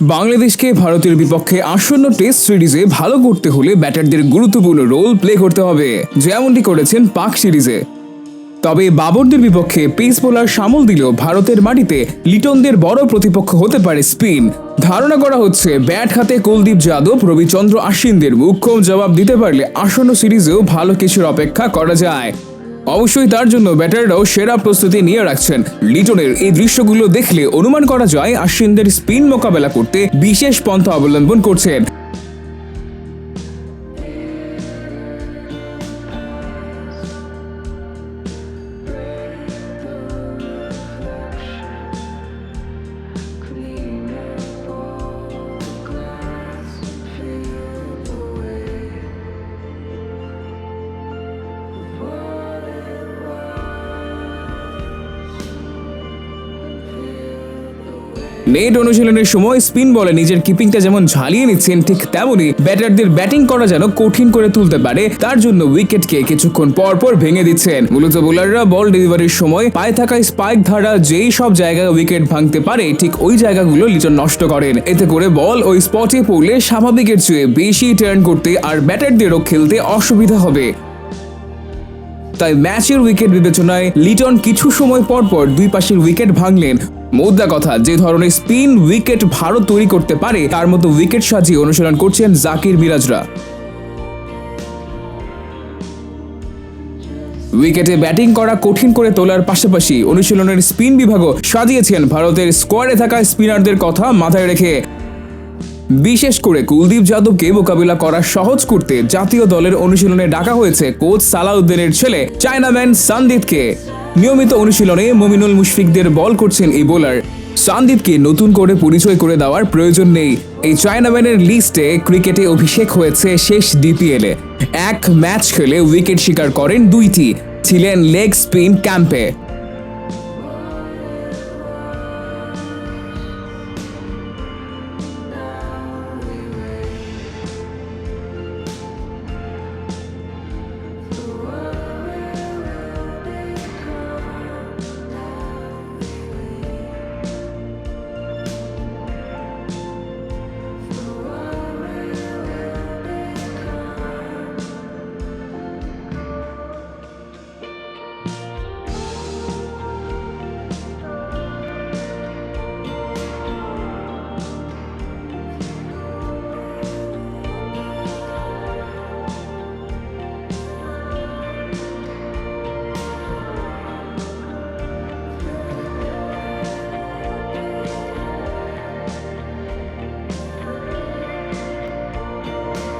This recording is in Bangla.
বাংলাদেশকে ভারতের বিপক্ষে আসন্ন টেস্ট সিরিজে ভালো করতে হলে ব্যাটারদের গুরুত্বপূর্ণ রোল প্লে করতে হবে, যেমনটি করেছেন পাক সিরিজে। তবে বাবরদের বিপক্ষে পেস বোলার সামল দিলেও ভারতের মাটিতে লিটনদের বড় প্রতিপক্ষ হতে পারে স্পিন। ধারণা করা হচ্ছে, ব্যাট হাতে কুলদীপ যাদব, রবিচন্দ্র আশ্বিনদের মুখ্যম জবাব দিতে পারলে আসন্ন সিরিজেও ভালো কিছুর অপেক্ষা করা যায়। অবশ্যই তার জন্য ব্যাটাররাও সেরা প্রস্তুতি নিয়ে রাখছেন। লিটনের এই দৃশ্যগুলো দেখলে অনুমান করা যায় আশ্বিনদের স্পিন মোকাবেলা করতে বিশেষ পন্থা অবলম্বন করছেন। নেট অনুশীলনের সময় স্পিন বলে নিজের কিপিংটা যেমন ঝালিয়ে নিচ্ছেন, ঠিক তেমনই ব্যাটারদের ব্যাটিং করা যেন কঠিন করে তুলতে পারে, তার জন্য উইকেটকে কিছুক্ষণ পর পর ভেঙে দিচ্ছেন। মূলত বোলাররা বল ডেলিভারির সময় পায়ে থাকা স্পাইক ধারা যেই সব জায়গায় উইকেট ভাঙতে পারে, ঠিক ওই জায়গাগুলো লিটন নষ্ট করেন। এতে করে বল ওই স্পটে পড়লে স্বাভাবিকের চেয়ে বেশি টার্ন করতে আর ব্যাটারদেরও খেলতে অসুবিধা হবে। তাই ম্যাচের উইকেট বিবেচনায় লিটন কিছু সময় পর পর দুই পাশের উইকেট ভাঙলেন। মোদ্দা কথা, যে ধরনের স্পিন উইকেট ভারত তৈরি করতে পারে, তার মতো উইকেট সাজিয়ে অনুশীলন করছেন জাকির মিরাজরা। উইকেটে ব্যাটিং করা কঠিন করে তোলার পাশাপাশি অনুশীলনের স্পিন বিভাগও সাজিয়েছেন ভারতের স্কোয়াডে থাকা স্পিনারদের কথা মাথায় রেখে। বিশেষ করে কুলদীপ যাদবকে মোকাবিলা করা সহজ করতে জাতীয় দলের অনুশীলনে ডাকা হয়েছে কোচ সালাউদ্দিনের ছেলে চায়নাম্যান সানদিদকে নিয়মিত অনুশীলনে মমিনুল মুশফিকদের বল করছেন এই বোলার। সানদিদকে নতুন করে পরিচয় করে দেওয়ার প্রয়োজন নেই। এই চায়নাম্যানের লিস্টে ক্রিকেটে অভিষেক হয়েছে শেষ ডিপিএলে এক ম্যাচ খেলে উইকেট শিকার করেন দুইটি, ছিলেন লেগ স্পিন ক্যাম্পে।